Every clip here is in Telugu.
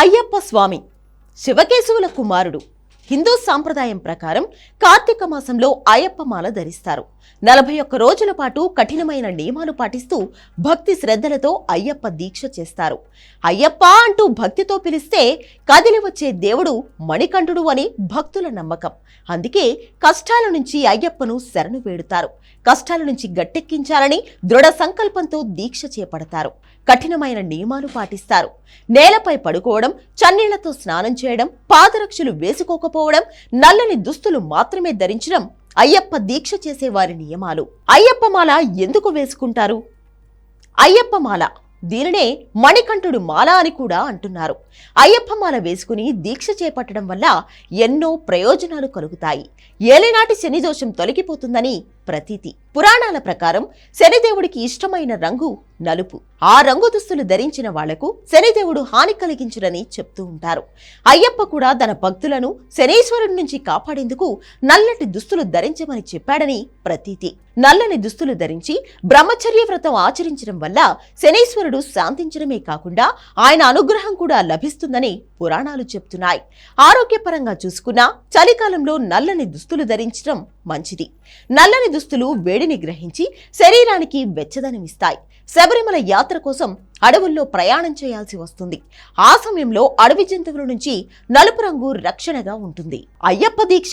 అయ్యప్ప స్వామి శివకేశవుల కుమారుడు. హిందూ సాంప్రదాయం ప్రకారం కార్తీక మాసంలో అయ్యప్ప మాల ధరిస్తారు. నలభై ఒక్క రోజుల పాటు కఠినమైన నియమాలు పాటిస్తూ భక్తి శ్రద్ధలతో అయ్యప్ప దీక్ష చేస్తారు. అయ్యప్ప అంటూ భక్తితో పిలిస్తే కదిలి వచ్చే దేవుడు మణికంఠుడు అని భక్తుల నమ్మకం. అందుకే కష్టాల నుంచి అయ్యప్పను శరణు వేడుతారు. కష్టాల నుంచి గట్టెక్కించాలని దృఢ సంకల్పంతో దీక్ష చేపడతారు. కఠినమైన నియమాలు పాటిస్తారు. నేలపై పడుకోవడం చన్నీళ్ళతో స్నానం చేయడం పాదరక్షలు వేసుకోకపోవడం నల్లని దుస్తులు మాత్రమే ధరించడం అయ్యప్ప దీక్ష చేసేవారి నియమాలు. అయ్యప్ప మాల ఎందుకు వేసుకుంటారు? అయ్యప్ప మాల దీనినే మణికంఠుడు మాల అని కూడా అంటున్నారు. అయ్యప్ప మాల వేసుకుని దీక్ష చేపట్టడం వల్ల ఎన్నో ప్రయోజనాలు కలుగుతాయి. ఏలినాటి శని దోషం తొలగిపోతుందని ప్రతీతి. పురాణాల ప్రకారం శనిదేవుడికి ఇష్టమైన రంగు నలుపు. ఆ రంగు దుస్తులు ధరించిన వాళ్ళకు శనిదేవుడు హాని కలిగించుడని చెప్తూ ఉంటారు. అయ్యప్ప కూడా తన భక్తులను శనీశ్వరుడి నుంచి కాపాడేందుకు నల్లటి దుస్తులు ధరించమని చెప్పాడని ప్రతీతి. నల్లని దుస్తులు ధరించి బ్రహ్మచర్య వ్రతం ఆచరించడం వల్ల శనీశ్వరుడు శాంతించడమే కాకుండా ఆయన అనుగ్రహం కూడా లభిస్తుందని పురాణాలు చెప్తున్నాయి. ఆరోగ్యపరంగా చూసుకున్నా చలికాలంలో నల్లని దుస్తులు ధరించడం మంచిది. నల్లని దుస్తులు వేడిని గ్రహించి శరీరానికి వెచ్చదనమిస్తాయి శబరిమల యాత్ర కోసం అడవుల్లో ప్రయాణం చేయాల్సి వస్తుంది. ఆ సమయంలో అడవి జంతువుల నుంచి నలుపు రంగు రక్షణగా ఉంటుంది. అయ్యప్ప దీక్ష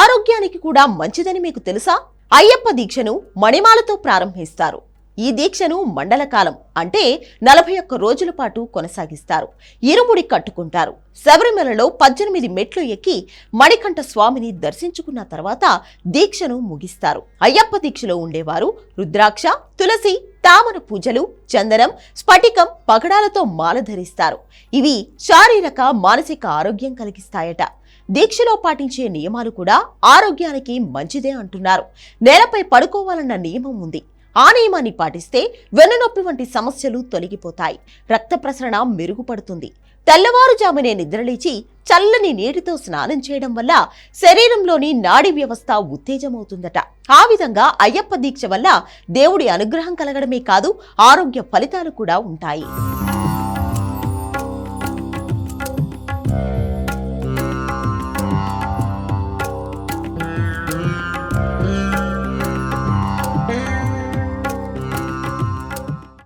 ఆరోగ్యానికి కూడా మంచిదని మీకు తెలుసా? అయ్యప్ప దీక్షను మణిమాలతో ప్రారంభిస్తారు. ఈ దీక్షను మండలకాలం అంటే నలభై ఒక్క రోజుల పాటు కొనసాగిస్తారు. ఇరుముడి కట్టుకుంటారు. శబరిమలలో పద్దెనిమిది మెట్లు ఎక్కి మణికంఠ స్వామిని దర్శించుకున్న తర్వాత దీక్షను ముగిస్తారు. అయ్యప్ప దీక్షలో ఉండేవారు రుద్రాక్ష తులసి తామర పూజలు చందనం స్ఫటికం పగడాలతో మాల ధరిస్తారు. ఇవి శారీరక మానసిక ఆరోగ్యం కలిగిస్తాయట. దీక్షలో పాటించే నియమాలు కూడా ఆరోగ్యానికి మంచిదే అంటున్నారు. నేలపై పడుకోవాలన్న నియమం ఉంది. ఆ నియమాన్ని పాటిస్తే వెన్నునొప్పి వంటి సమస్యలు తొలగిపోతాయి. రక్త ప్రసరణ మెరుగుపడుతుంది. తెల్లవారుజామునే నిద్రలేచి చల్లని నీటితో స్నానం చేయడం వల్ల శరీరంలోని నాడీ వ్యవస్థ ఉత్తేజమవుతుందట. ఆ విధంగా అయ్యప్ప దీక్ష వల్ల దేవుడి అనుగ్రహం కలగడమే కాదు ఆరోగ్య ఫలితాలు కూడా ఉంటాయి.